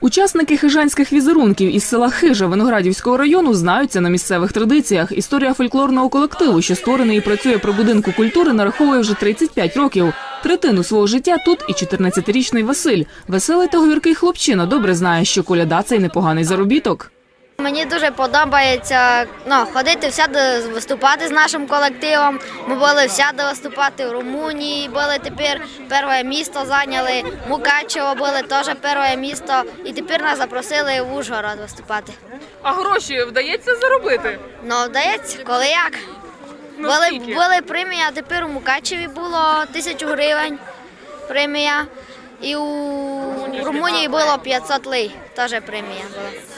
Учасники хижанських візерунків із села Хижа Виноградівського району знаються на місцевих традиціях. Історія фольклорного колективу, що створений і працює при будинку культури, нараховує вже 35 років. Третину свого життя тут і 14-річний Василь. Веселий та говіркий хлопчина добре знає, що коляда це й непоганий заробіток. Мені дуже подобається ну, ходити всюди виступати з нашим колективом. Ми були всюди виступати в Румунії, були тепер перше місто зайняли, Мукачево були теж перше місто. І тепер нас запросили в Ужгород виступати. А гроші вдається заробити? Ну, вдається, коли як. Ну, були, були премія, тепер у Мукачеві було тисячу гривень премія. І у Румунії було 500 лей, теж премія була.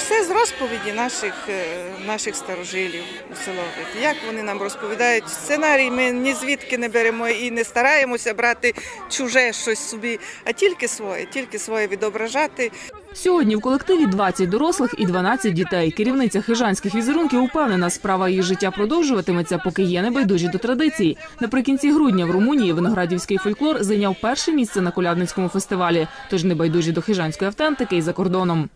все з розповіді наших, е, наших старожилів у селових. Як вони нам розповідають сценарій, ми ні звідки не беремо і не стараємося брати чуже щось собі, а тільки своє, тільки своє відображати. Сьогодні в колективі 20 дорослих і 12 дітей. Керівниця хижанських візерунків упевнена, справа її життя продовжуватиметься, поки є небайдужі до традицій. Наприкінці грудня в Румунії виноградівський фольклор зайняв перше місце на колядницькому фестивалі. Тож небайдужі до хижанської автентики і за кордоном.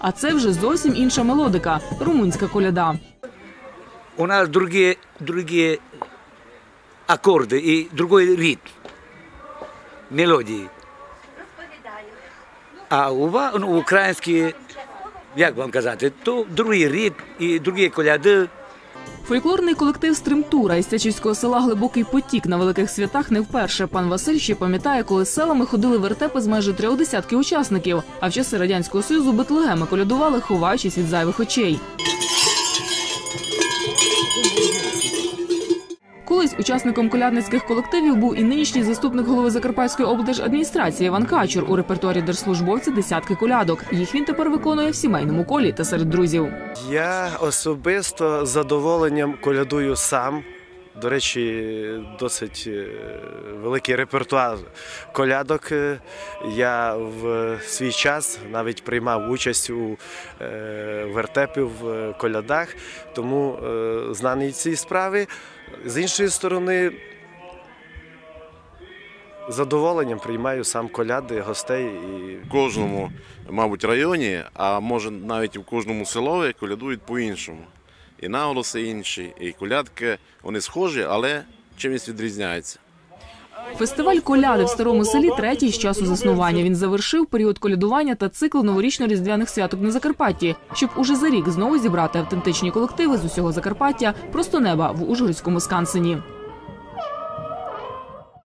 А це вже зовсім інша мелодика румунська коляда. у нас другі, другі акорди і другий ритм, мелодії. А у вас, ну, українські, як вам казати, то другий ритм і другі коляди. Фольклорний колектив Стримтура із Тячівського села Глибокий потік на великих святах не вперше. Пан Василь ще пам'ятає, коли селами ходили вертепи з майже трьох десятків учасників. А в часи радянського союзу битлегеми колядували, ховаючись від зайвих очей. Колись учасником колядницьких колективів був і нинішній заступник голови Закарпатської облдержадміністрації Іван Качур. У репертуарі держслужбовця десятки колядок. Їх він тепер виконує в сімейному колі та серед друзів. Я особисто задоволенням колядую сам. До речі, досить е, великий репертуар колядок. Е, Я в свій час навіть приймав участь у е, вертепі в колядах, тому знаний ці справи. З іншої сторони, задоволенням приймаю сам коляди гостей і В кожному, мабуть, районі, а може навіть в кожному селові колядують по-іншому. І наголоси інші, і колядки вони схожі, але чимось відрізняються. Фестиваль коляди в старому селі третій з часу заснування. Він завершив період колядування та цикл новорічно-різдвяних святок на Закарпатті, щоб уже за рік знову зібрати автентичні колективи з усього Закарпаття просто неба в Ужгородському скансені.